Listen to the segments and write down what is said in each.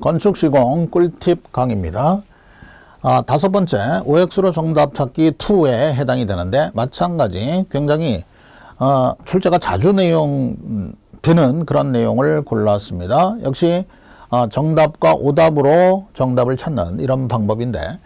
건축시공 꿀팁 강의입니다. 아, 다섯 번째 OX로 정답 찾기 2에 해당이 되는데 마찬가지 굉장히 어, 출제가 자주 내용 음, 되는 그런 내용을 골랐습니다. 역시 어, 정답과 오답으로 정답을 찾는 이런 방법인데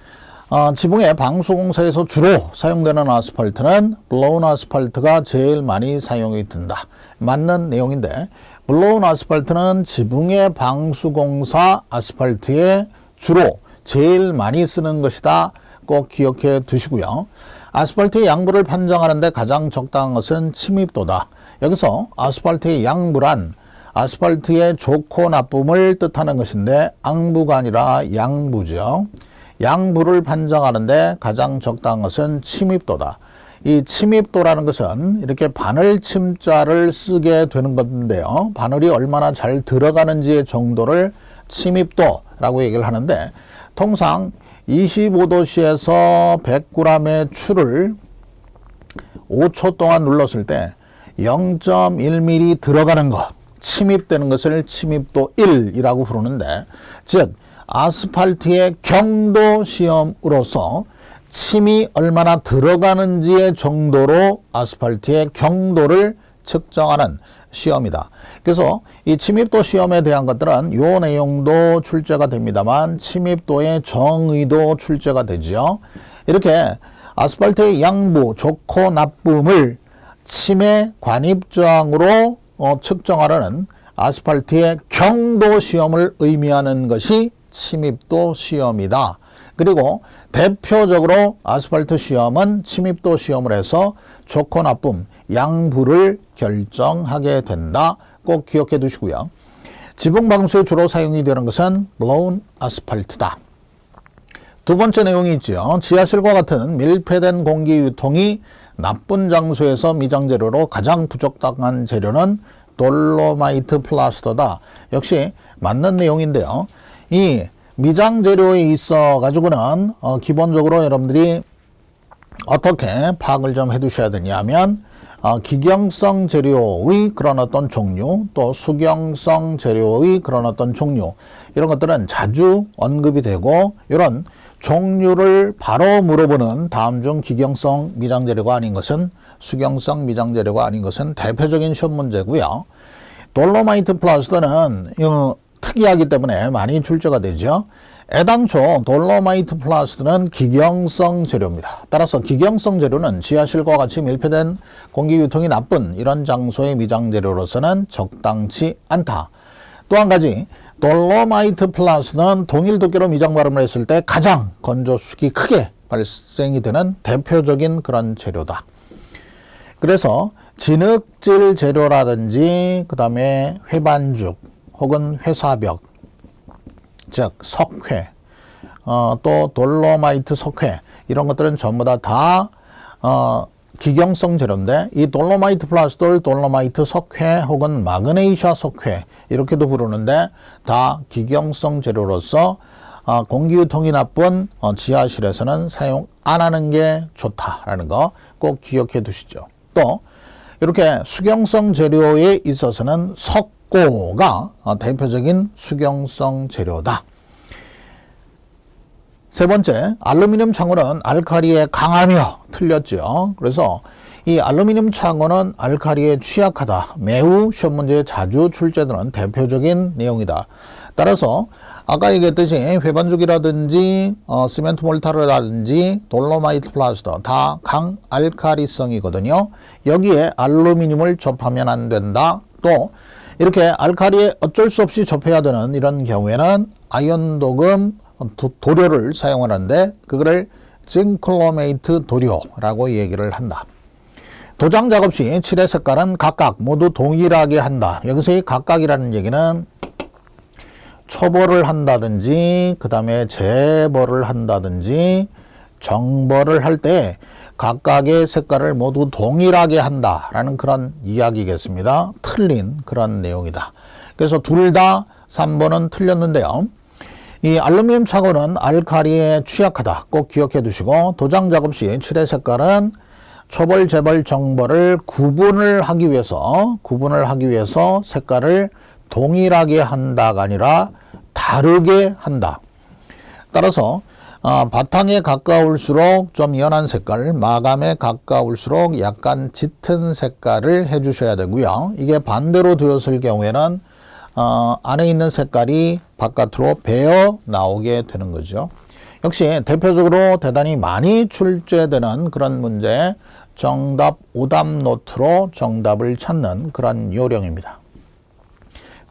어, 지붕의 방수공사에서 주로 사용되는 아스팔트는 블로운 아스팔트가 제일 많이 사용이 된다. 맞는 내용인데 블로운 아스팔트는 지붕의 방수공사 아스팔트에 주로 제일 많이 쓰는 것이다. 꼭 기억해 두시고요. 아스팔트의 양부를 판정하는데 가장 적당한 것은 침입도다. 여기서 아스팔트의 양부란 아스팔트의 좋고 나쁨을 뜻하는 것인데 앙부가 아니라 양부죠. 양부를 판정하는데 가장 적당한 것은 침입도다. 이 침입도라는 것은 이렇게 바늘 침자를 쓰게 되는 건데요. 바늘이 얼마나 잘 들어가는지의 정도를 침입도라고 얘기를 하는데 통상 25도씨에서 100g의 추를 5초 동안 눌렀을 때 0.1mm 들어가는 것, 침입되는 것을 침입도 1이라고 부르는데, 즉, 아스팔트의 경도 시험으로서 침이 얼마나 들어가는지의 정도로 아스팔트의 경도를 측정하는 시험이다. 그래서 이 침입도 시험에 대한 것들은 요 내용도 출제가 됩니다만 침입도의 정의도 출제가 되지요. 이렇게 아스팔트의 양부, 좋고 나쁨을 침의 관입저항으로 어, 측정하려는 아스팔트의 경도 시험을 의미하는 것이 침입도 시험이다. 그리고 대표적으로 아스팔트 시험은 침입도 시험을 해서 좋고 나쁨, 양부를 결정하게 된다. 꼭 기억해 두시고요. 지붕 방수에 주로 사용이 되는 것은 blown 아스팔트다. 두 번째 내용이 있죠. 지하실과 같은 밀폐된 공기 유통이 나쁜 장소에서 미장 재료로 가장 부적당한 재료는 돌로마이트 플라스터다. 역시 맞는 내용인데요. 이 미장 재료에 있어 가지고는 어, 기본적으로 여러분들이 어떻게 파악을 좀 해두셔야 되냐면 어, 기경성 재료의 그런 어떤 종류 또 수경성 재료의 그런 어떤 종류 이런 것들은 자주 언급이 되고 이런 종류를 바로 물어보는 다음 중 기경성 미장 재료가 아닌 것은 수경성 미장 재료가 아닌 것은 대표적인 시험 문제고요. 돌로마이트 플라스터는 어, 특이하기 때문에 많이 출제가 되죠. 애당초 돌로마이트 플라스트는 기경성 재료입니다. 따라서 기경성 재료는 지하실과 같이 밀폐된 공기 유통이 나쁜 이런 장소의 미장 재료로서는 적당치 않다. 또 한 가지 돌로마이트 플라스는 동일 두께로 미장 발음을 했을 때 가장 건조수기 크게 발생이 되는 대표적인 그런 재료다. 그래서 진흙질 재료라든지 그 다음에 회반죽 혹은 회사벽 즉 석회 어, 또 돌로마이트 석회 이런 것들은 전부 다다 어, 기경성 재료인데 이 돌로마이트 플라스돌 돌로마이트 석회 혹은 마그네이샤 석회 이렇게도 부르는데 다 기경성 재료로서 어, 공기 유통이 나쁜 어, 지하실에서는 사용 안 하는 게 좋다라는 거 꼭 기억해 두시죠. 또 이렇게 수경성 재료에 있어서는 석 고가 어, 대표적인 수경성 재료다. 세 번째, 알루미늄 창호는 알카리에 강하며 틀렸죠. 그래서 이 알루미늄 창호는 알카리에 취약하다. 매우 시험 문제에 자주 출제되는 대표적인 내용이다. 따라서 아까 얘기했듯이 회반죽이라든지 어, 시멘트 몰타르라든지 돌로마이트 플라스터 다 강 알카리성이거든요. 여기에 알루미늄을 접하면 안 된다. 또 이렇게 알카리에 어쩔 수 없이 접해야 되는 이런 경우에는 아연 도금 도, 도료를 사용하는데 그거를 징클로메이트 도료라고 얘기를 한다. 도장 작업 시 칠의 색깔은 각각 모두 동일하게 한다. 여기서 이 각각이라는 얘기는 초벌을 한다든지 그 다음에 재벌을 한다든지 정벌을 할 때 각각의 색깔을 모두 동일하게 한다라는 그런 이야기겠습니다. 틀린 그런 내용이다. 그래서 둘 다 3번은 틀렸는데요. 이 알루미늄 차고는 알카리에 취약하다. 꼭 기억해 두시고 도장 작업 시 칠의 색깔은 초벌, 재벌, 정벌을 구분을 하기 위해서 구분을 하기 위해서 색깔을 동일하게 한다가 아니라 다르게 한다. 따라서 어, 바탕에 가까울수록 좀 연한 색깔, 마감에 가까울수록 약간 짙은 색깔을 해주셔야 되고요. 이게 반대로 되었을 경우에는 어, 안에 있는 색깔이 바깥으로 배어 나오게 되는 거죠. 역시 대표적으로 대단히 많이 출제되는 그런 문제 정답 오답 노트로 정답을 찾는 그런 요령입니다.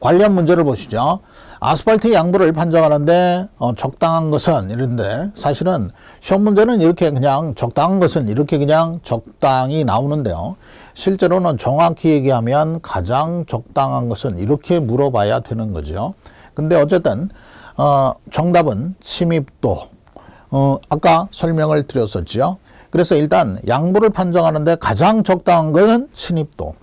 관련 문제를 보시죠. 아스팔트 양부를 판정하는데 어, 적당한 것은 이런데 사실은 시험 문제는 이렇게 그냥 적당한 것은 이렇게 그냥 적당히 나오는데요. 실제로는 정확히 얘기하면 가장 적당한 것은 이렇게 물어봐야 되는 거죠. 근데 어쨌든 어, 정답은 침입도 어, 아까 설명을 드렸었죠. 그래서 일단 양부를 판정하는데 가장 적당한 것은 침입도.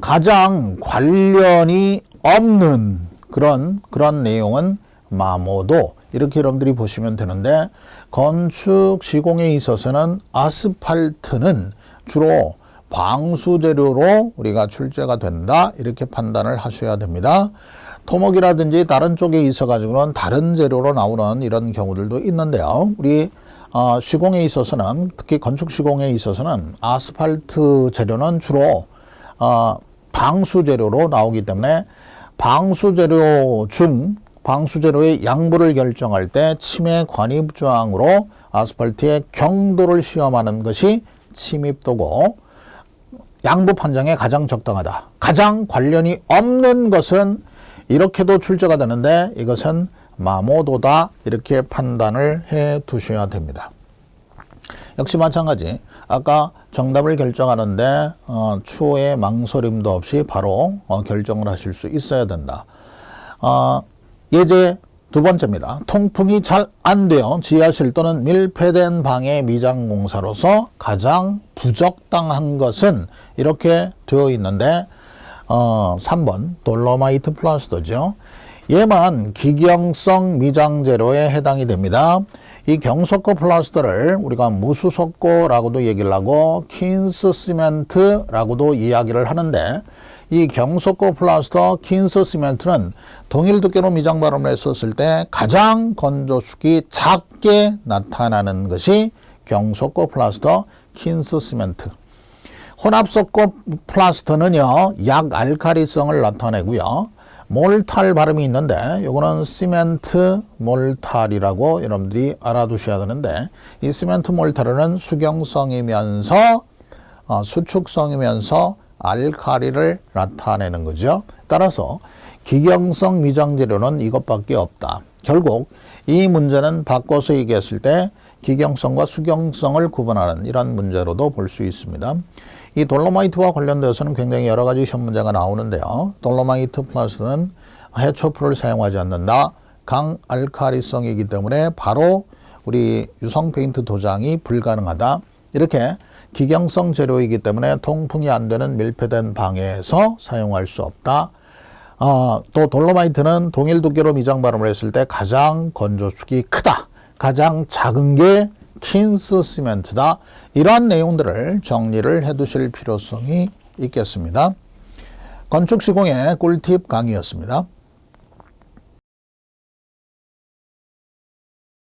가장 관련이 없는 그런 그런 내용은 마모도 이렇게 여러분들이 보시면 되는데 건축 시공에 있어서는 아스팔트는 주로 방수 재료로 우리가 출제가 된다 이렇게 판단을 하셔야 됩니다. 토목이라든지 다른 쪽에 있어 가지고는 다른 재료로 나오는 이런 경우들도 있는데요. 우리 어, 시공에 있어서는 특히 건축 시공에 있어서는 아스팔트 재료는 주로 어, 방수 재료로 나오기 때문에 방수 재료 중 방수 재료의 양부를 결정할 때 침해 관입 조항으로 아스팔트의 경도를 시험하는 것이 침입도고 양부 판정에 가장 적당하다. 가장 관련이 없는 것은 이렇게도 출제가 되는데 이것은 마모도다 이렇게 판단을 해 두셔야 됩니다. 역시 마찬가지 아까 정답을 결정하는데 어, 추후에 망설임도 없이 바로 어, 결정을 하실 수 있어야 된다. 어, 예제 두 번째입니다. 통풍이 잘 안 되어 지하실 또는 밀폐된 방의 미장 공사로서 가장 부적당한 것은 이렇게 되어 있는데 어, 3번 돌로마이트 플라스터죠. 얘만 기경성 미장 재료에 해당이 됩니다. 이 경석고 플라스터를 우리가 무수석고라고도 얘기를 하고 킨스 시멘트라고도 이야기를 하는데 이 경석고 플라스터 킨스 시멘트는 동일 두께로 미장 발음을 했었을 때 가장 건조축이 작게 나타나는 것이 경석고 플라스터 킨스 시멘트. 혼합석고 플라스터는요, 약 알카리성을 나타내고요. 몰탈 발음이 있는데 요거는 시멘트 몰탈이라고 여러분들이 알아두셔야 되는데 이 시멘트 몰탈은 수경성이면서 어, 수축성이면서 알카리를 나타내는 거죠. 따라서 기경성 미장 재료는 이것밖에 없다. 결국 이 문제는 바꿔서 얘기했을 때 기경성과 수경성을 구분하는 이런 문제로도 볼 수 있습니다. 이 돌로마이트와 관련되어서는 굉장히 여러 가지 시험 문제가 나오는데요. 돌로마이트 플러스는 해초풀을 사용하지 않는다. 강 알카리성이기 때문에 바로 우리 유성 페인트 도장이 불가능하다. 이렇게 기경성 재료이기 때문에 통풍이 안 되는 밀폐된 방에서 사용할 수 없다. 어, 또 돌로마이트는 동일 두께로 미장 발음을 했을 때 가장 건조축이 크다. 가장 작은 게 킨스 시멘트다. 이러한 내용들을 정리를 해 두실 필요성이 있겠습니다. 건축 시공의 꿀팁 강의였습니다.